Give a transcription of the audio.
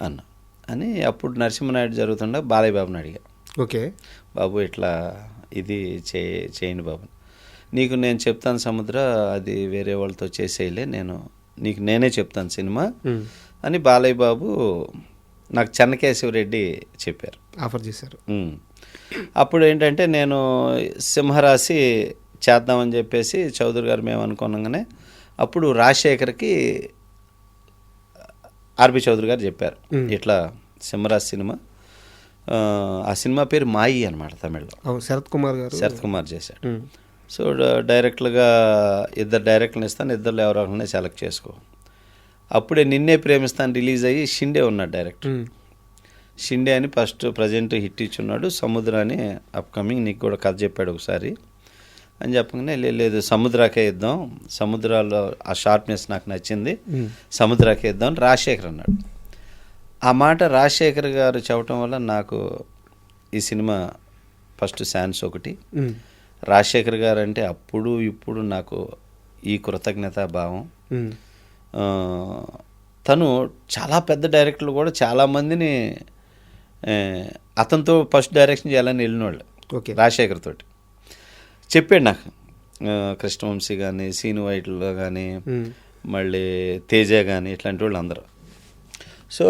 అన్న. అని అప్పుడు నరసింహనాయుడు జరుగుతుండ బాలయ్య బాబుని అడిగా. ఓకే. బాబు ఇట్లా ఇది చే చేయండి బాబు. నీకు నేను చెప్తాను సముద్ర అది వేరే వాళ్ళతో చేసేయలే నేను నీకు నేనే చెప్తాను సినిమా. అని బాలయ్య బాబు నాకు చెన్నకేశవరెడ్డి చెప్పారు. ఆఫర్ చేశారు. అప్పుడు ఏంటంటే నేను సింహరాశి చేద్దామని చెప్పేసి చౌదరి గారు మేము అనుకున్నాగానే అప్పుడు రాజశేఖర్కి ఆర్బి చౌదరి గారు చెప్పారు. ఇట్లా సింహరాశి సినిమా ఆ, సినిమా పేరు మాయి అనమాట తమిళ్ళో. శరత్ కుమార్ గారు. శరత్ కుమార్ చేశాడు. సో డ- డైరెక్ట్లుగా ఇద్దరు డైరెక్టర్లు ఇస్తాను ఇద్దరు ఎవరో ఒకరిని సెలెక్ట్ చేసుకో. అప్పుడే నిన్నే ప్రేమిస్తాను రిలీజ్ అయ్యి షిండే ఉన్నాడు డైరెక్టర్. షిండే అని ఫస్ట్ ప్రజెంట్ హిట్ ఇచ్చున్నాడు సముద్ర అని అప్కమింగ్ నీకు కూడా కథ చెప్పాడు ఒకసారి. అని చెప్పగానే "లే- లేదు సముద్రాకే ఇద్దాం సముద్రాల్లో ఆ షార్ప్నెస్ నాకు నచ్చింది. సముద్రాకే ఇద్దాం అని రాజశేఖర్ అన్నాడు. ఆ మాట రాజశేఖర్ గారు చెప్పడం వల్ల నాకు ఈ సినిమా ఫస్ట్ ఛాన్స్ ఒకటి. రాజశేఖర్ గారు అంటే అప్పుడు ఇప్పుడు నాకు ఈ కృతజ్ఞతా భావం. తను చాలా పెద్ద డైరెక్టర్లు కూడా చాలామందిని అతనితో ఫస్ట్ డైరెక్షన్ చేయాలని వెళ్ళిన వాళ్ళు ఓకే. రాజశేఖర్ తోటి. చెప్పాడు నాకు కృష్ణవంశీ కానీ సీను వైట్లో కానీ. మళ్ళీ తేజ కానీ ఇట్లాంటి వాళ్ళు అందరూ సో